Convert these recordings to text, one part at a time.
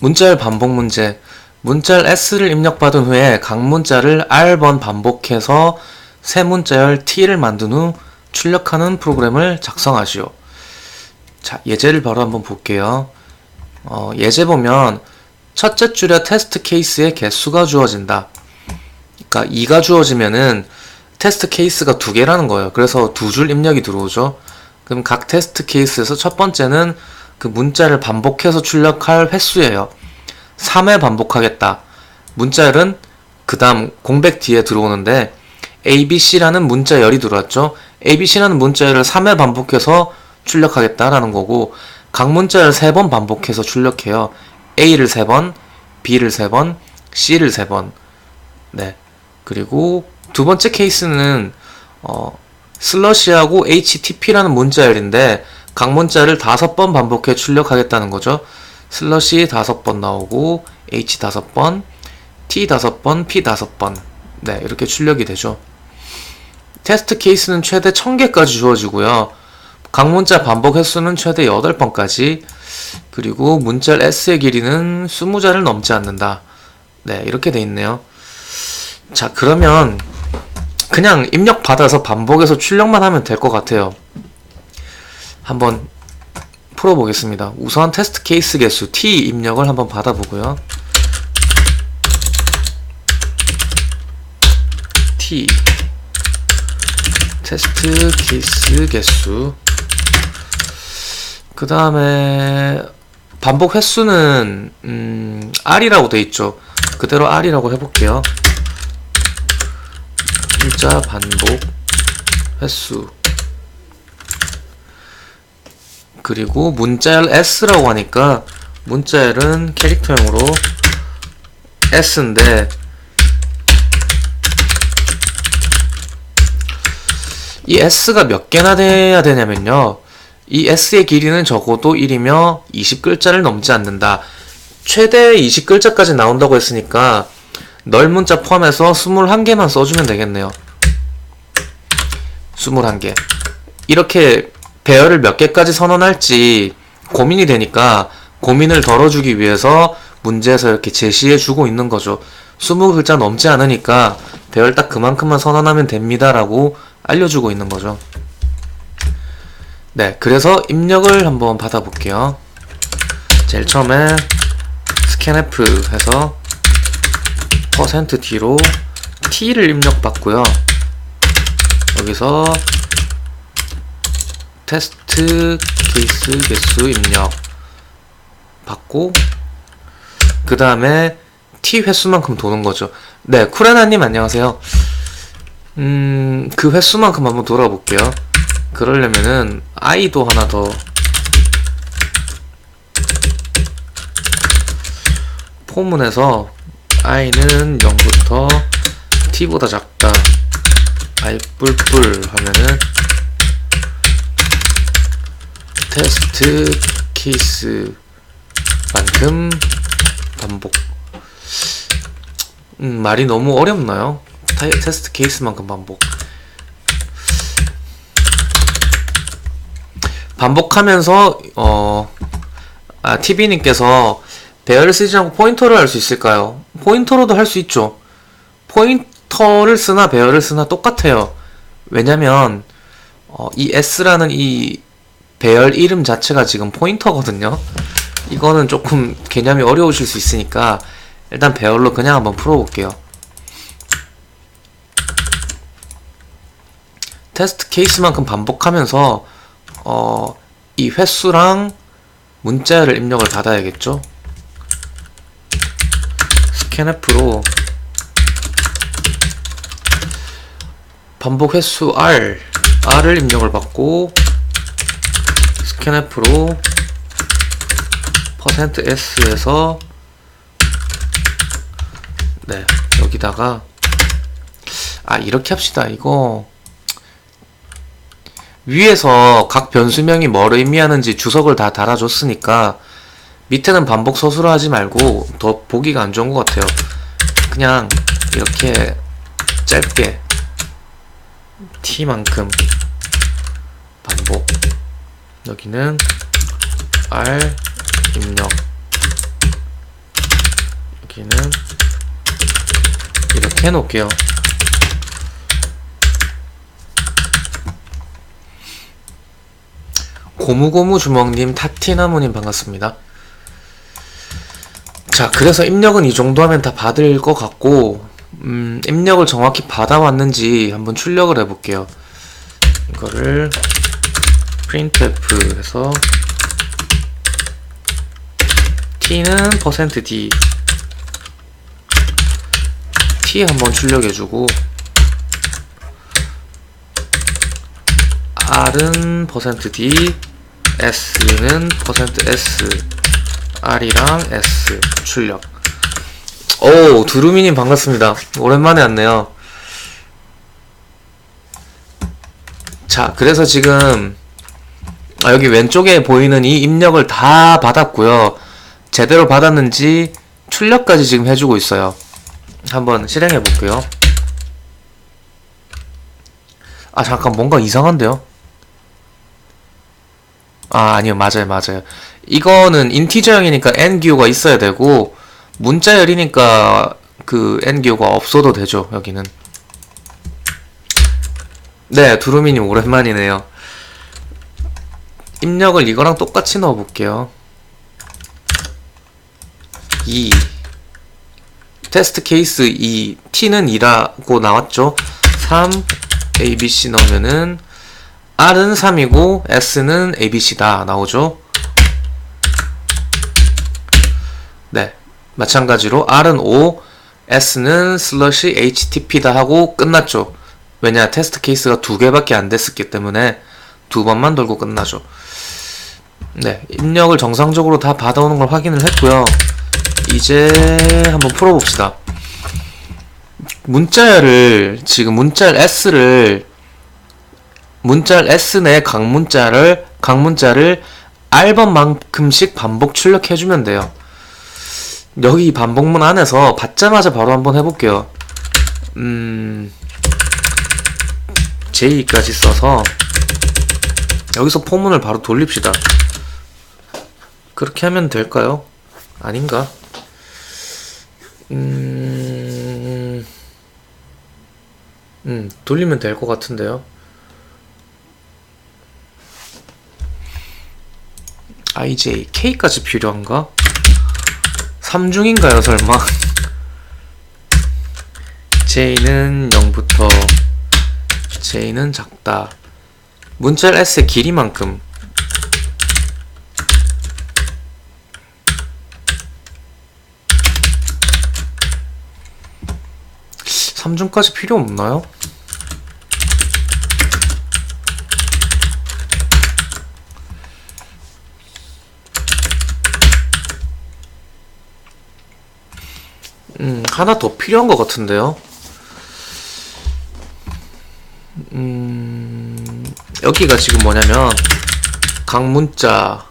문자열 반복 문제. 문자열 S를 입력받은 후에 각 문자를 R번 반복해서 새 문자열 T를 만든 후 출력하는 프로그램을 작성하시오. 자, 예제를 바로 한번 볼게요. 어, 예제 보면 첫째 줄에 테스트 케이스의 개수가 주어진다. 그러니까 2가 주어지면은 테스트 케이스가 두 개라는 거예요. 그래서 두 줄 입력이 들어오죠. 그럼 각 테스트 케이스에서 첫 번째는 그 문자를 반복해서 출력할 횟수예요. 3회 반복하겠다. 문자열은 그 다음 공백 뒤에 들어오는데 ABC라는 문자열이 들어왔죠. ABC라는 문자열을 3회 반복해서 출력하겠다라는 거고 각 문자열 3번 반복해서 출력해요. A를 3번, B를 3번, C를 3번. 네. 그리고 두 번째 케이스는 어, 슬러시하고 HTP라는 문자열인데 각 문자를 다섯 번 반복해 출력하겠다는 거죠. 슬러시 다섯 번 나오고 H 다섯 번, T 다섯 번, P 다섯 번. 네, 이렇게 출력이 되죠. 테스트 케이스는 최대 1000개까지 주어지고요. 각 문자 반복 횟수는 최대 8번까지. 그리고 문자 S의 길이는 20자를 넘지 않는다. 네, 이렇게 돼 있네요. 자, 그러면 그냥 입력 받아서 반복해서 출력만 하면 될 것 같아요. 한번 풀어보겠습니다. 우선 테스트 케이스 개수 T 입력을 한번 받아보고요. T 테스트 케이스 개수 그 다음에 반복 횟수는 음, R이라고 돼 있죠. 그대로 R이라고 해볼게요. 문자 반복 횟수 그리고 문자열 S라고 하니까 문자열은 캐릭터형으로 S인데 이 S가 몇 개나 돼야 되냐면요. 이 S의 길이는 적어도 1이며 20글자를 넘지 않는다. 최대 20글자까지 나온다고 했으니까 널 문자 포함해서 21개만 써주면 되겠네요. 21개. 이렇게 배열을 몇 개까지 선언할지 고민이 되니까 고민을 덜어주기 위해서 문제에서 이렇게 제시해주고 있는 거죠. 20글자 넘지 않으니까 배열 딱 그만큼만 선언하면 됩니다라고 알려주고 있는 거죠. 네 그래서 입력을 한번 받아볼게요. 제일 처음에 스캔F 해서 D로 T를 입력받고요. 여기서 테스트 케이스 개수 입력 받고 그 다음에 T 횟수만큼 도는 거죠. 네, 쿠레나님 안녕하세요. 음, 그 횟수만큼 한번 돌아볼게요. 그러려면은 I도 하나 더 포문에서 i는 0부터 t보다 작다 i 뿔뿔 하면은 테스트 케이스만큼 반복 음, 말이 너무 어렵나요? 타, 테스트 케이스만큼 반복 반복하면서 어 아, TV님께서 배열을 쓰지 않고 포인터를 할 수 있을까요? 포인터로도 할 수 있죠. 포인터를 쓰나 배열을 쓰나 똑같아요. 왜냐면 어, 이 S라는 이 배열 이름 자체가 지금 포인터거든요. 이거는 조금 개념이 어려우실 수 있으니까 일단 배열로 그냥 한번 풀어볼게요. 테스트 케이스만큼 반복하면서 어, 이 횟수랑 문자를 입력을 받아야겠죠. 스캔F로 반복 횟수 R R을 입력을 받고 스캔F로 퍼센트 %S에서 네 여기다가 아 이렇게 합시다 이거 위에서 각 변수명이 뭐를 의미하는지 주석을 다 달아줬으니까 밑에는 반복 서술을 하지 말고 더 보기가 안 좋은 것 같아요. 그냥 이렇게 짧게 t만큼 반복 여기는 r 입력 여기는 이렇게 해놓을게요. 고무고무 주먹님, 타티나무님 반갑습니다. 자, 그래서 입력은 이 정도 하면 다 받을 것 같고, 음, 입력을 정확히 받아왔는지 한번 출력을 해볼게요. 이거를 printf 해서 t는 %d. T 한번 출력해주고 r은 %d s는 %s. R이랑 s 출력. 오 두루미님 반갑습니다. 오랜만에 왔네요. 자 그래서 지금 아, 여기 왼쪽에 보이는 이 입력을 다 받았고요. 제대로 받았는지 출력까지 지금 해주고 있어요. 한번 실행해 볼게요. 아 잠깐 뭔가 이상한데요? 아 아니요. 맞아요 맞아요. 이거는 인티저형이니까 n 기호가 있어야 되고 문자열이니까 그 n 기호가 없어도 되죠 여기는. 네 두루미님 오랜만이네요 입력을 이거랑 똑같이 넣어볼게요. 2 테스트 케이스 2 t는 2라고 나왔죠? 3 abc 넣으면은 r은 3이고 s는 abc다 나오죠? 네 마찬가지로 r은 5 s는 슬러시 htp다 하고 끝났죠? 왜냐 테스트 케이스가 두 개밖에 안 됐었기 때문에 두 번만 돌고 끝나죠 네 입력을 정상적으로 다 받아오는 걸 확인을 했고요. 이제 한번 풀어봅시다. 문자열을 지금 문자열 s를 문자열 s 내 강문자를 강문자를 r번만큼씩 반복 출력해 주면 돼요. 여기 이 반복문 안에서 받자마자 바로 한번 해볼게요. 음 J까지 써서 여기서 포문을 바로 돌립시다 그렇게 하면 될까요? 아닌가? 음, 음 돌리면 될 것 같은데요 IJ K까지 필요한가? 3중인가요 설마? J는 0부터 J는 작다 문자열 S의 길이만큼 삼중까지 필요 없나요? 음, 하나 더 필요한 것 같은데요? 음, 여기가 지금 뭐냐면, 강문자,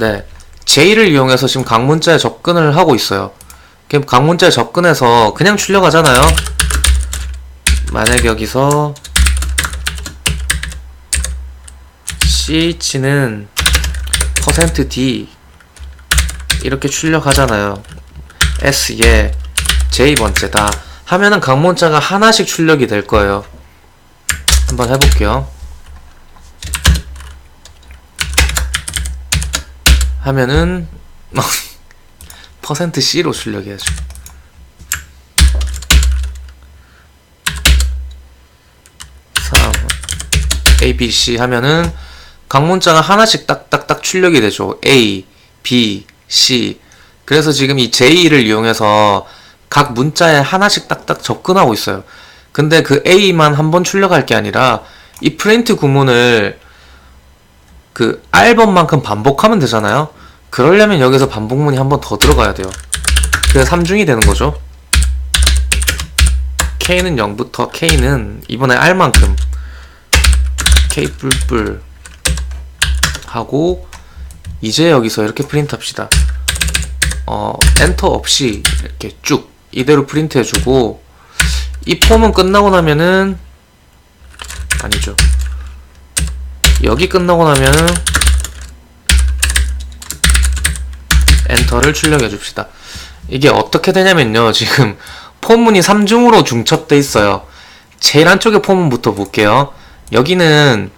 네. J를 이용해서 지금 강문자에 접근을 하고 있어요. 강문자에 접근해서 그냥 출력하잖아요. 만약 여기서 ch는 %d 이렇게 출력하잖아요. s에 j번째다 하면은 강문자가 하나씩 출력이 될 거예요. 한번 해볼게요. 하면은 퍼센트 C로 출력해야죠. 삼 A, B, C 하면은 각 문자가 하나씩 딱딱딱 출력이 되죠. A, B, C. 그래서 지금 이 J를 이용해서 각 문자에 하나씩 딱딱 접근하고 있어요. 근데 그 A만 한 번 출력할 게 아니라 이 프린트 구문을 그 R번만큼 반복하면 되잖아요. 그러려면 여기서 반복문이 한 번 더 들어가야 돼요. 그래서 3중이 되는 거죠. K는 0부터 K는 이번에 R만큼 K 뿔뿔 하고 이제 여기서 이렇게 프린트 합시다. 어, 엔터 없이 이렇게 쭉 이대로 프린트 해주고 이 폼은 끝나고 나면은 아니죠. 여기 끝나고 나면은 엔터를 출력해 줍시다. 이게 어떻게 되냐면요. 지금 폼문이 3중으로 중첩돼 있어요. 제일 안쪽에 폼문부터 볼게요. 여기는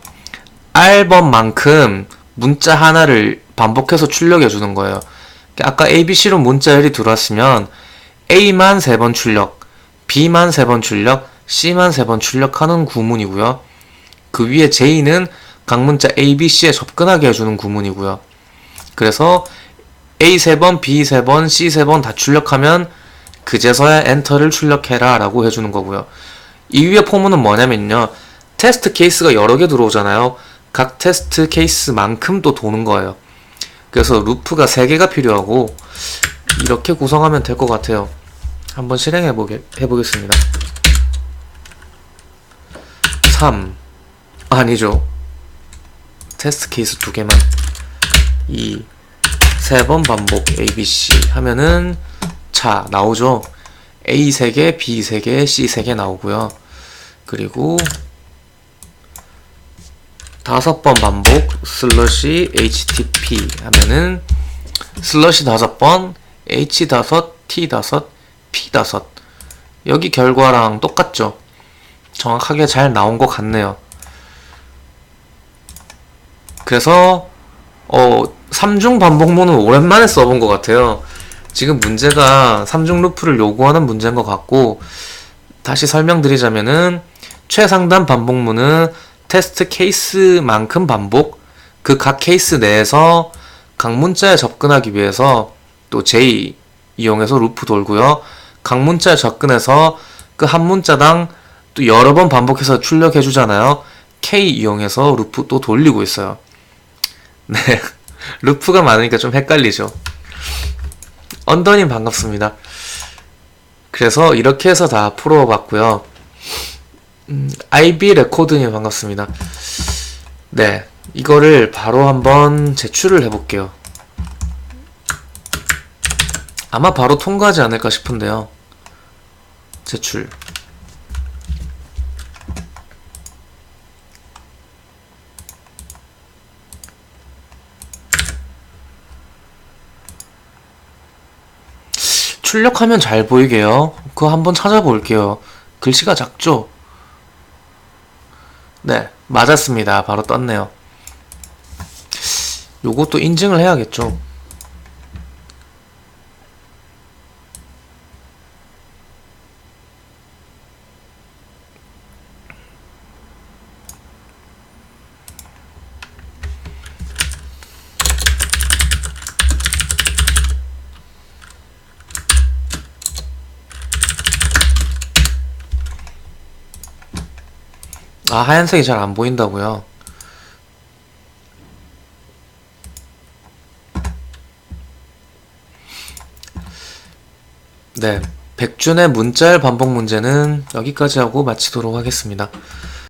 R번만큼 문자 하나를 반복해서 출력해 주는 거예요. 아까 ABC로 문자 열이 들어왔으면 A만 3번 출력, B만 3번 출력, C만 3번 출력하는 구문이고요. 그 위에 J는 각 문자 A, B, C에 접근하게 해주는 구문이고요. 그래서 A 3번, B 3번, C 3번 다 출력하면 그제서야 엔터를 출력해라 라고 해주는 거고요. 이 위에 포문은 뭐냐면요. 테스트 케이스가 여러 개 들어오잖아요. 각 테스트 케이스만큼 또 도는 거예요. 그래서 루프가 3개가 필요하고 이렇게 구성하면 될 것 같아요. 한번 실행해 보게 해보겠습니다. 3 아니죠. 테스트 케이스 두 개만 2세번 반복 ABC 하면은 자 나오죠. A 3개, B 3개, C 3개 나오고요. 그리고 다섯 번 반복 슬러시 HTTP 하면은 슬러시 다섯 번 H 다섯 T 다섯 P 다섯 여기 결과랑 똑같죠? 정확하게 잘 나온 것 같네요. 그래서 어 3중 반복문은 오랜만에 써본 것 같아요. 지금 문제가 3중 루프를 요구하는 문제인 것 같고 다시 설명드리자면은 최상단 반복문은 테스트 케이스만큼 반복 그 각 케이스 내에서 각 문자에 접근하기 위해서 또 J 이용해서 루프 돌고요. 각 문자에 접근해서 그 한 문자당 또 여러 번 반복해서 출력해 주잖아요. K 이용해서 루프 또 돌리고 있어요. 네. 루프가 많으니까 좀 헷갈리죠. 언더님 반갑습니다. 그래서 이렇게 해서 다 풀어봤고요. 음, IB 레코드님 반갑습니다. 네. 이거를 바로 한번 제출을 해볼게요. 아마 바로 통과하지 않을까 싶은데요. 제출. 출력하면 잘 보이게요. 그거 한번 찾아볼게요. 글씨가 작죠? 네, 맞았습니다. 바로 떴네요. 요것도 인증을 해야겠죠. 아, 하얀색이 잘 안 보인다고요? 네. 백준의 문자열 반복 문제는 여기까지 하고 마치도록 하겠습니다.